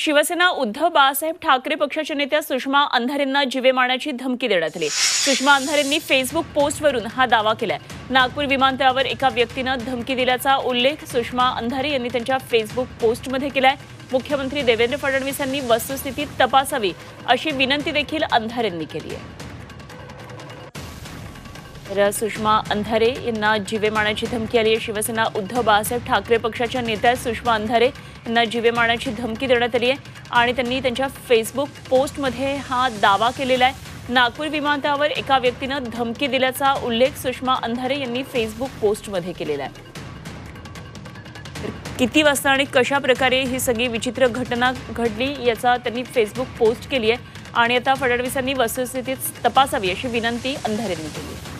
शिवसेना उद्धव बाळासाहेब ठाकरे पक्षाच्या नेत्या सुषमा अंधारेंना जीवे मारण्याची धमकी देण्यात आली. सुषमा अंधारेंनी फेसबुक पोस्टवरून हा दावा केलाय. नागपूर विमानतळावर एका व्यक्तीनं धमकी दिल्याचा उल्लेख सुषमा अंधारे यांनी त्यांच्या फेसबुक पोस्टमध्ये केलाय. मुख्यमंत्री देवेंद्र फडणवीस यांनी वस्तुस्थिती तपासावी अशी विनंती देखील अंधारेंनी केली आहे. तर सुषमा अंधारे यांना जीवे मारण्याची धमकी आली आहे. शिवसेना उद्धव बाळासाहेब ठाकरे पक्षाच्या नेत्या सुषमा अंधारे त्यांना जीवे मारण्याची धमकी देण्यात आली आहे आणि त्यांनी त्यांच्या फेसबुक पोस्टमध्ये हा दावा केलेला आहे. नागपूर विमानतळावर एका व्यक्तीनं धमकी दिल्याचा उल्लेख सुषमा अंधारे यांनी फेसबुक पोस्टमध्ये केलेला आहे. किती वाजता आणि कशा प्रकारे ही सगळी विचित्र घटना घडली याचा त्यांनी फेसबुक पोस्ट केली आहे. आणि आता फडणवीसांनी वस्तुस्थितीत तपासावी अशी विनंती अंधारेंनी केली आहे.